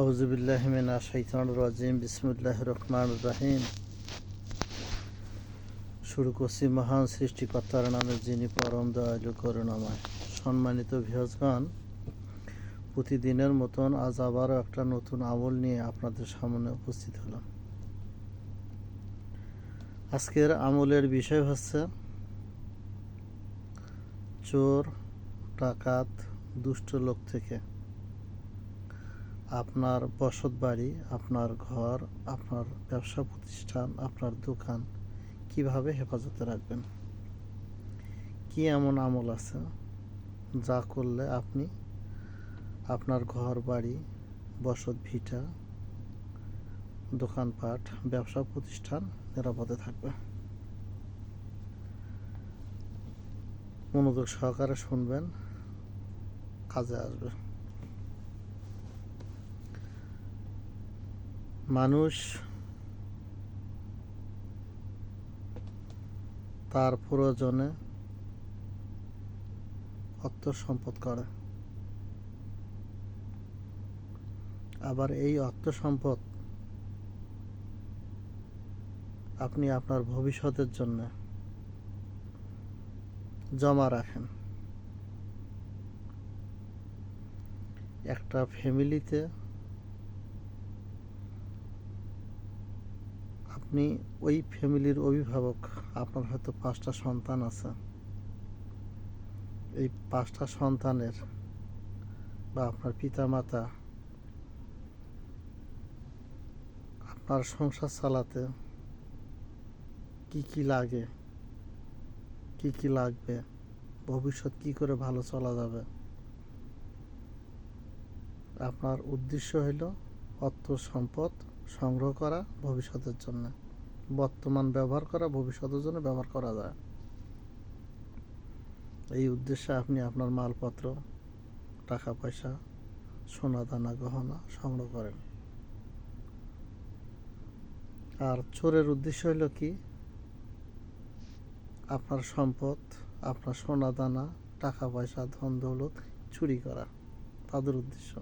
আউজুবিল্লাহমিনা শৈতান রাজিম বিসমুল্লাহ রহমান রাহিম। শুরু করছি মহান সৃষ্টিকর্তার নামে, যিনি পরম দয়ালু, করুণাময়। সম্মানিত ভিহজগণ প্রতিদিনের মতন আজ আবারও একটা নতুন আমল নিয়ে আপনাদের সামনে উপস্থিত হলাম। আজকের আমলের বিষয় হচ্ছে, চোর, ডাকাত, দুষ্ট লোক থেকে আপনার বসত বাড়ি, আপনার ঘর, আপনার ব্যবসা প্রতিষ্ঠান, আপনার দোকান কীভাবে হেফাজতে রাখবেন? কি এমন আমল আছে যা করলে আপনি আপনার ঘর বাড়ি, বসত ভিটা, দোকানপাট, ব্যবসা প্রতিষ্ঠান নিরাপদে থাকবে? মনোযোগ সহকারে শুনবেন, কাজে আসবে। মানুষ তার প্রয়োজনে অর্থ সম্পদ করে। আবার এই অর্থ সম্পদ আপনি আপনার ভবিষ্যতের জন্য জমা রাখেন। একটা ফ্যামিলিতে আপনি ওই ফ্যামিলির অভিভাবক, আপনার হয়তো পাঁচটা সন্তান আছে। এই পাঁচটা সন্তানের বা আপনার পিতা মাতা আপনার সংসার চালাতে কি কি লাগে, কি কি লাগবে, ভবিষ্যৎ কি করে ভালো চলা যাবে? আপনার উদ্দেশ্য হইল অর্থ সম্পদ সংগ্রহ করা ভবিষ্যতের জন্য। বর্তমান ব্যবহার করা, ভবিষ্যতের জন্য ব্যবহার করা যায়। এই উদ্দেশ্যে আপনি আপনার মালপত্র টাকা পয়সা সোনা দানা গহনা সংগ্রহ করেন। আর চোরের উদ্দেশ্য হলো কি? আপনার সম্পদ, আপনার সোনা দানা টাকা পয়সা ধন দৌলত চুরি করা। তাদের উদ্দেশ্য।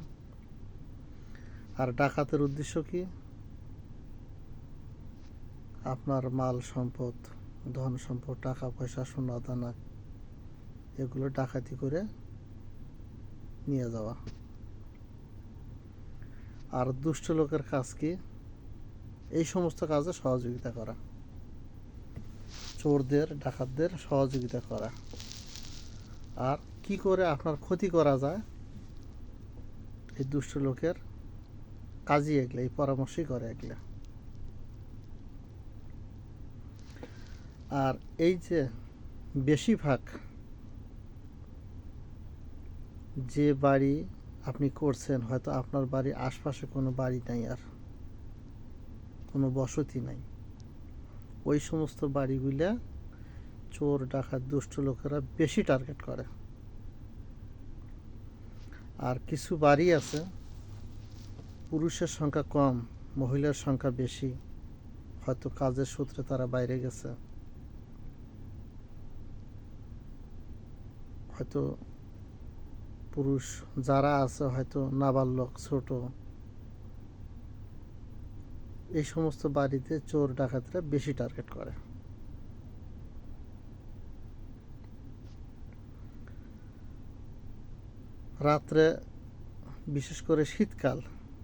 আর ডাকাতের উদ্দেশ্য কি? আপনার মাল সম্পদ, ধন সম্পদ, টাকা পয়সা, সোনা, দানা, এগুলো ডাকাতি করে নিয়ে যাওয়া। আর দুষ্ট লোকের কাজ কি? এই সমস্ত কাজে সহযোগিতা করা। চোরদের, ডাকাতদের সহযোগিতা করা। আর কি করে আপনার ক্ষতি করা যায়? এই দুষ্ট লোকের কাজই এগলে, এই পরামর্শই করে এগলে। আর এই যে বেশিরভাগ যে বাড়ি আপনি করছেন, হয়তো আপনার বাড়ির আশপাশে কোনো বাড়ি নাই আর কোনো বসতি নাই, ওই সমস্ত বাড়িগুলা চোর, ডাকাত, দুষ্ট লোকেরা বেশি টার্গেট করে। আর কিছু বাড়ি আছে, পুরুষের সংখ্যা কম, মহিলার সংখ্যা বেশি, হয়তো কাজের সূত্রে তারা বাইরে গেছে। হয়তো পুরুষ যারা আছে হয়তো নাবালক, ছোট। এই সমস্ত বাড়িতে চোর ডাকাতরা বেশি টার্গেট করে। রাত্রে, বিশেষ করে শীতকাল,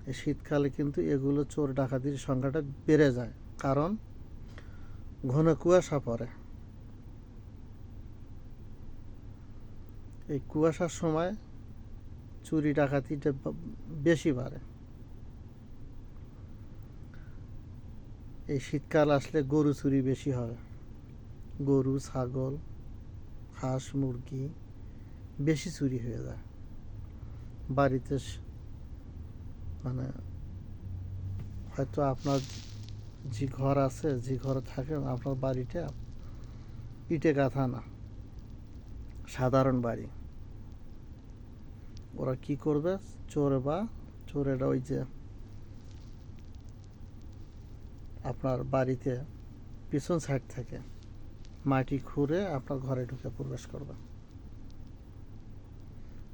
এই শীতকালে কিন্তু এগুলো চোর ডাকাতির সংখ্যাটা বেড়ে যায়। কারণ ঘন কুয়াশা পড়ে। এই কুয়াশার সময় চুরি ডাকাতিটা বেশি বাড়ে। এই শীতকাল আসলে গরু চুরি বেশি হয়। গরু, ছাগল, হাঁস, মুরগি বেশি চুরি হয়ে যায়। বাড়িতে মানে হয়তো আপনার যে ঘর আছে, যে ঘরে থাকেন আপনার বাড়িটা ইটে গাঁথা না, সাধারণ বাড়ি। ওরা কি করবে? চোর বা, চোরেরা ওই যে আপনার বাড়িতে পিছন সাইড থেকে মাটি খুঁড়ে আপনার ঘরে ঢুকে প্রবেশ করবে।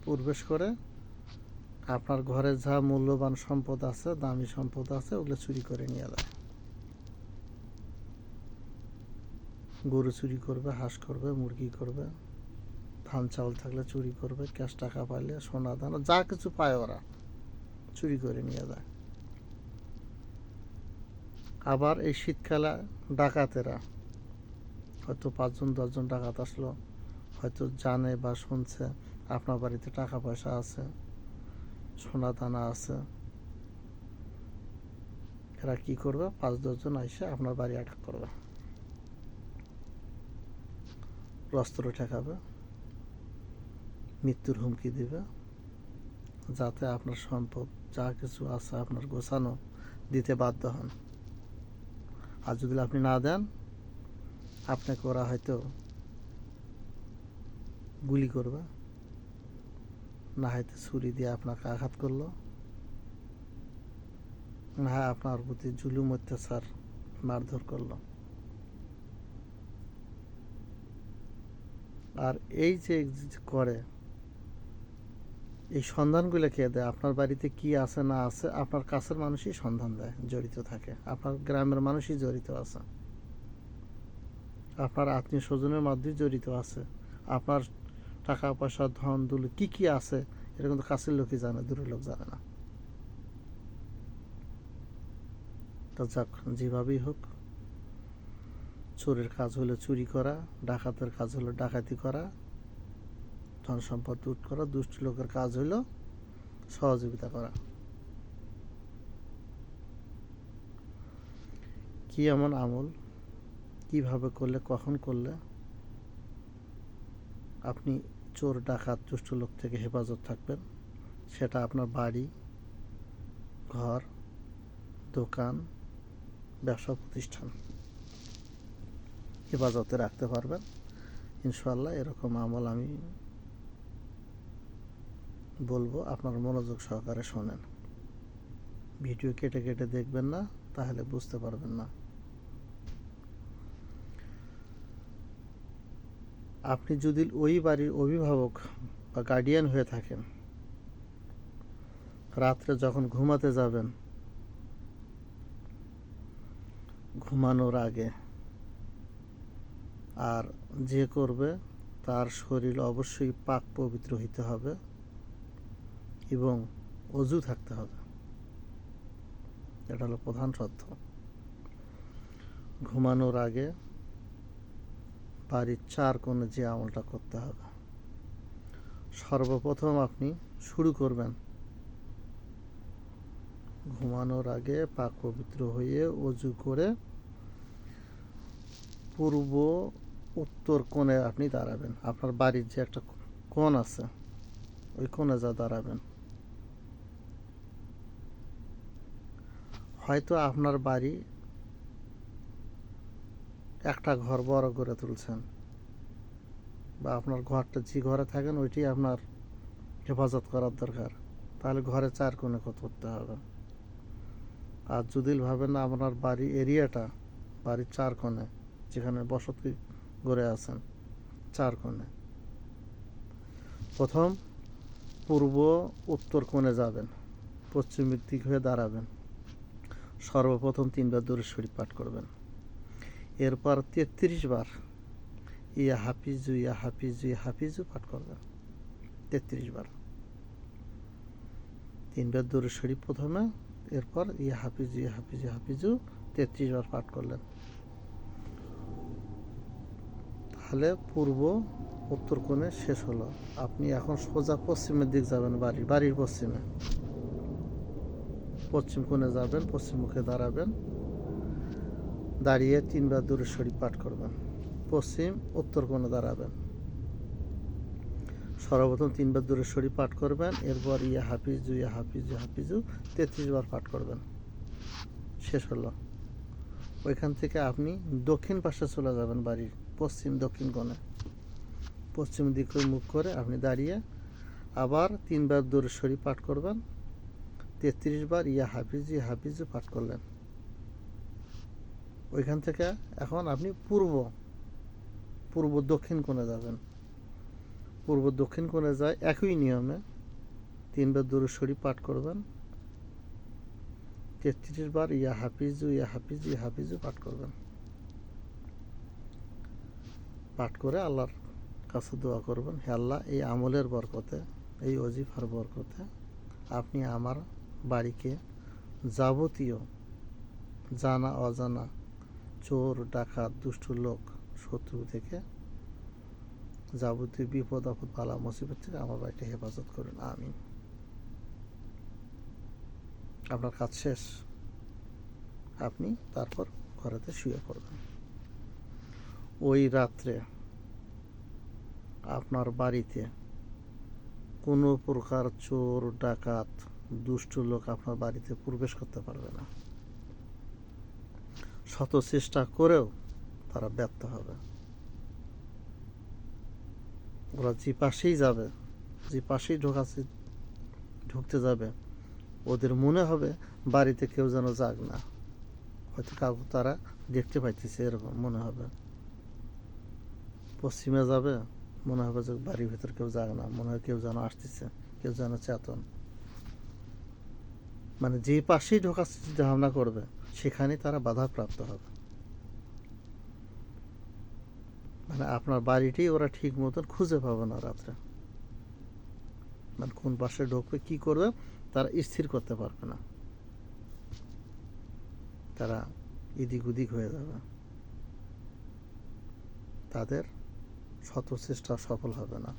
প্রবেশ করে আপনার ঘরে যা মূল্যবান সম্পদ আছে, দামি সম্পদ আছে, ওগুলো চুরি করে নিয়ে যায়। গরু চুরি করবে, হাঁস করবে, মুরগি করবে। ধান চাউল থাকলে চুরি করবে, ক্যাশ টাকা পাইলে সোনা দানা, যা কিছু পায় ওরা, চুরি করে নিয়ে যায়। আবার এই শীতকালে ডাকাতেরা, হয়তো পাঁচজন, দশজন ডাকাত আসলো, হয়তো জানে বা শুনছে, আপনার বাড়িতে টাকা পয়সা আছে, সোনা দানা আছে, এরা কি করবে? পাঁচ, দশজন এসে আপনার বাড়ি আটক করবে। অস্ত্র ঠেকাবে। মৃত্যুর হুমকি দিবে, যাতে আপনার সম্পদ, যা কিছু আছে আপনার গোছানো দিতে বাধ্য হন। আর যদি আপনি না দেন, আপনাকে ওরা হয়তো গুলি করবে। না হয়তো ছুরি দিয়ে আপনাকে আঘাত করল। না হয় আপনার প্রতি জুলুম, অত্যাচার, মারধর করল। আর এই যে করে এই সন্ধানগুলো কে দেয়? আপনার বাড়িতে কি আছে, না আছে? আপনার কাছের মানুষই সন্ধান দেয়, জড়িত থাকে। আপনার গ্রামের মানুষই জড়িত আছে। আপনার আত্মীয় স্বজনের মধ্যেই জড়িত আছে। আপনার টাকা পয়সা, ধন, দুল, কি কি আছে, এটা কিন্তু কাছের লোকই জানে, দূরের লোক জানে না। তা যাক, যেভাবেই হোক, চোরের কাজ হলো চুরি করা, ডাকাতের কাজ হলো ডাকাতি করা ধন সম্পদ লুট করা, দুষ্ট লোকের কাজ হলো সহযোগিতা করা। কি এমন আমল? কীভাবে করলে, কখন করলে আপনি চোর, ডাকাত, দুষ্ট লোক থেকে হেফাজত থাকবেন? সেটা আপনার বাড়ি, ঘর, দোকান, ব্যবসা প্রতিষ্ঠান হেফাজতে রাখতে পারবেন। ইনশাল্লাহ এরকম আমল আমি বলব, আপনার মনোযোগ সহকারে শোনেন। ভিডিও কেটে কেটে দেখবেন না, তাহলে বুঝতে পারবেন না। আপনি যদি ওই বাড়ির অভিভাবক বা গার্ডিয়ান হয়ে থাকেন, রাত্রে যখন ঘুমাতে যাবেন, ঘুমানোর আগে আর যে করবে, তার শরীর অবশ্যই পাক পবিত্র হইতে হবে। এবং অজু থাকতে হবে। এটা হলো প্রধান শর্ত। ঘুমানোর আগে বাড়ির চার কোণে যে আমলটা করতে হবে। সর্বপ্রথম আপনি শুরু করবেন ঘুমানোর আগে পাক পবিত্র হয়ে অজু করে পূর্ব উত্তর কোণে আপনি দাঁড়াবেন। আপনার বাড়ির যে একটা কোণ আছে, ওই কোণে যা দাঁড়াবেন। হয়তো আপনার বাড়ি একটা ঘর বড় করে তুলছেন বা আপনার ঘরটা যে ঘরে থাকেন ওইটি আপনার হেফাজত করার দরকার। তাহলে ঘরে চার কোণে করতে হবে। আর যদি ভাবেন আপনার বাড়ি এরিয়াটা, বাড়ির চার কোণে, যেখানে বসতি গড়ে আছেন, চার কোণে। প্রথম পূর্ব উত্তর কোণে যাবেন, পশ্চিমের দিক হয়ে দাঁড়াবেন। সর্বপ্রথম তিনবার দূরে শরীফ পাঠ করবেন। এরপর তেত্রিশ বার ইয়া হাফিজু ইয়া হাফিজু ইয়া হাফিজু পাঠ করবেন। তেত্রিশ বার। তিনবার দূরে শরীফ প্রথমে, এরপর ইয়া হাফিজু ইয়া হাফিজু হাফিজু তেত্রিশ বার পাঠ করলেন। তাহলে পূর্ব উত্তর কোণে শেষ হলো। আপনি এখন সোজা পশ্চিমের দিক যাবেন, বাড়ির বাড়ির পশ্চিমে। পশ্চিম কোণে যাবেন পশ্চিম মুখে দাঁড়াবেন। দাঁড়িয়ে তিনবার দূরে শরীফ পাঠ করবেন। পশ্চিম, উত্তর কোণে দাঁড়াবেন। সর্বপ্রথম তিনবার দূরে শরীফ পাঠ করবেন, এরপর ইয়া হাফিজু ইয়া হাফিজু হাফিজু, তেত্রিশ বার পাঠ করবেন। শেষ হলো। ওইখান থেকে আপনি দক্ষিণ পাশে চলে যাবেন বাড়ির, পশ্চিম দক্ষিণ কোণে। পশ্চিম দিকে মুখ করে আপনি দাঁড়িয়ে আবার তিনবার দূরে শরীফ পাঠ করবেন। তেত্রিশ বার ইয়া হাফিজ হাফিজু পাঠ করলেন। ওইখান থেকে এখন আপনি পূর্ব পূর্ব দক্ষিণ কোণে যাবেন। পূর্ব দক্ষিণ কোণে যায় একই নিয়মে তিনবার দূর পাঠ করবেন। তেত্রিশ বার ইয়া হাফিজু ইয়া হাফিজু ইয়া হাফিজু পাঠ করবেন। পাঠ করে আল্লাহর কাছে দোয়া করবেন, হে আল্লাহ, এই আমলের বরকতে, এই অজিফার বরকতে আপনি আমার বাড়িকে যাবতীয় জানা অজানা চোর, ডাকাত, দুষ্ট লোক, শত্রু থেকে যাবতীয় বিপদ, আপদ, বালা, মুসিবত থেকে আমার বাড়িটা হেফাজত করুন। আমিন। আপনার কাজ শেষ। আপনি তারপর ঘরেতে শুয়ে পড়বেন। ওই রাত্রে আপনার বাড়িতে কোনো প্রকার চোর, ডাকাত দুষ্ট লোক আপনার বাড়িতে প্রবেশ করতে পারবে না। শত চেষ্টা করেও তারা ব্যর্থ হবে। ওরা যে পাশেই যাবে, যে পাশেই ঢোকাচ্ছে ঢুকতে যাবে, ওদের মনে হবে বাড়িতে কেউ যেন যাক না। হয়তো কাউকে তারা দেখতে পাইতেছে, এরকম মনে হবে। পশ্চিমে যাবে, মনে হবে যে বাড়ির ভিতর কেউ যাক না, মনে হয় কেউ যেন আসতেছে, কেউ যেন চেতন। মানে যে পাশেই ঢোকার চিন্তা ভাবনা করবে সেখানে তারা বাধাপ্রাপ্ত হবে। মানে আপনার বাড়িটি ওরা ঠিক মতন খুঁজে পাবে না রাত্রে। মানে কোন পাশে ঢুকবে, কি করবে, তারা স্থির করতে পারবে না। তারা এদিক ওদিক হয়ে যাবে। তাদের শত চেষ্টা সফল হবে না।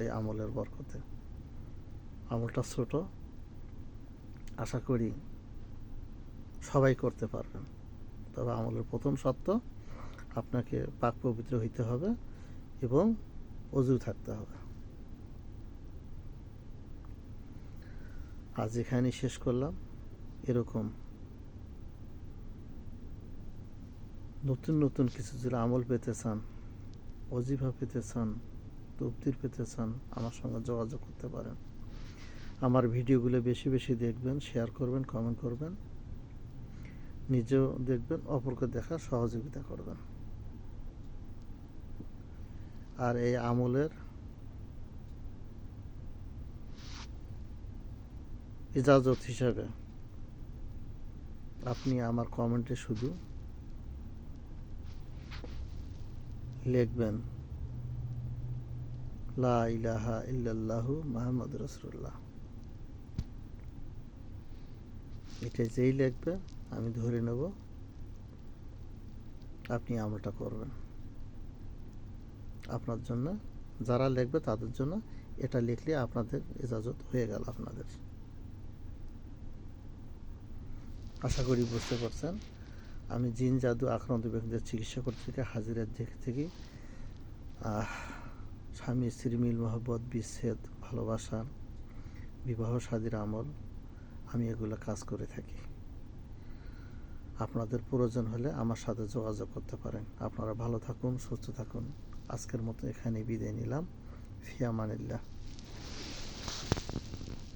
এই আমলের বরকতে। আমলটা ছোট আশা করি সবাই করতে পারবেন। তবে আমলের প্রথম সত্য আপনাকে পাক পবিত্র হইতে হবে এবং অজু থাকতে হবে। আজ এখানে শেষ করলাম। এরকম নতুন নতুন কিছু যদি আমল পেতে চান, অজিফা পেতে চান তবদির পেতে চান, আমার সঙ্গে যোগাযোগ করতে পারেন। আমার ভিডিওগুলো বেশি বেশি দেখবেন শেয়ার করবেন কমেন্ট করবেন। নিজেও দেখবেন, অপরকে দেখার সহযোগিতা করবেন। আর এই আমলের ইজাজত হিসাবে আপনি আমার কমেন্টে শুধু লিখবেন, লা ইলাহা ইল্লাল্লাহু মাহমুদ রসুল্লাহ এটা যেই লিখবে আমি ধরে নেব। আপনি আমলটা করবেন। আপনার জন্য, যারা লিখবে তাদের জন্য এটা লিখলে আপনাদের ইজাজত হয়ে গেল আপনাদের। আশা করি বুঝতে পারছেন। আমি জিন, জাদু, আক্রান্ত ব্যক্তিদের চিকিৎসা করতে থেকে হাজিরার দেখে থেকে স্বামী, স্ত্রী, মিল, মহব্বত, বিচ্ছেদ, ভালোবাসা, বিবাহ শাদীর আমল আমি এগুলো কাজ করে থাকি। আপনাদের প্রয়োজন হলে আমার সাথে যোগাযোগ করতে পারেন। আপনারা ভালো থাকুন, সুস্থ থাকুন। আজকের মতো এখানে বিদায় নিলাম। ফিয়ামানিল্লাহ